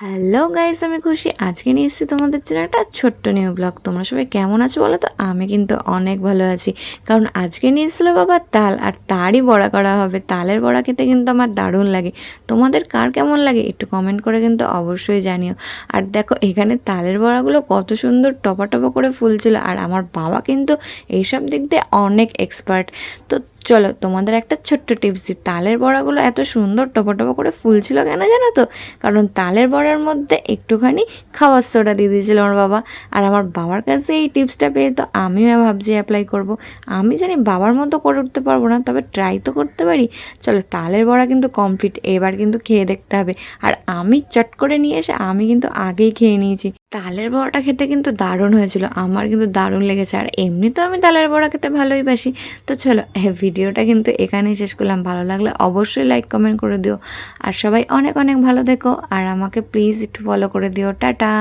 Hello guys আমি খুশি। আজকে নিয়ে এসেছি তোমাদের জন্য একটা ছোট্ট নিউ ব্লগ তোমরা সবাই কেমন আছো বলো তো? আমি কিন্তু অনেক ভালো আছি। কারণ আজকে নিয়ে এসেছিল বাবা তাল, আর তারই বড়া করা হবে। তালের বড়া খেতে কিন্তু আমার দারুণ লাগে। তোমাদের কার কেমন লাগে একটু কমেন্ট করে কিন্তু অবশ্যই জানিও। আর দেখো, এখানে তালের বড়াগুলো কত সুন্দর টপা টপা করে ফুলছিল। আর আমার বাবা কিন্তু এইসব দিক দিয়ে অনেক এক্সপার্ট তো চলো তোমাদের একটা ছোট্ট টিপস দিই। তালের বড়াগুলো এত সুন্দর টপা টপা করে ফুলছিল কেন জানো তো? কারণ তালের বড়ার মধ্যে একটুখানি খাওয়ার সোডা দিয়ে দিয়েছিল আমার বাবা। আর আমার বাবার কাছে এই টিপসটা পেয়ে তো আমিও ভাবছি অ্যাপ্লাই করব। আমি জানি বাবার মতো করে উঠতে পারব না, তবে ট্রাই তো করতে পারি। চলো তালের বড়া কিন্তু কমপ্লিট এবার কিন্তু খেয়ে দেখতে হবে। আর আমি চট করে নিয়ে এসে, আমি কিন্তু আগেই খেয়ে নিয়েছি। তালের বড়াটা খেতে কিন্তু দারুণ হয়েছিল। আমার কিন্তু দারুণ লেগেছে। আর এমনি তো আমি তালের বড়া খেতে ভালোই বাসি। তো চলো হ্যাঁ ভিডিওটা কিন্তু এখানেই শেষ করলাম। ভালো লাগলে অবশ্যই লাইক কমেন্ট করে দিও। আর সবাই অনেক অনেক ভালো দেখো আর আমাকে প্লিজ একটু ফলো করে দিও। টাটা!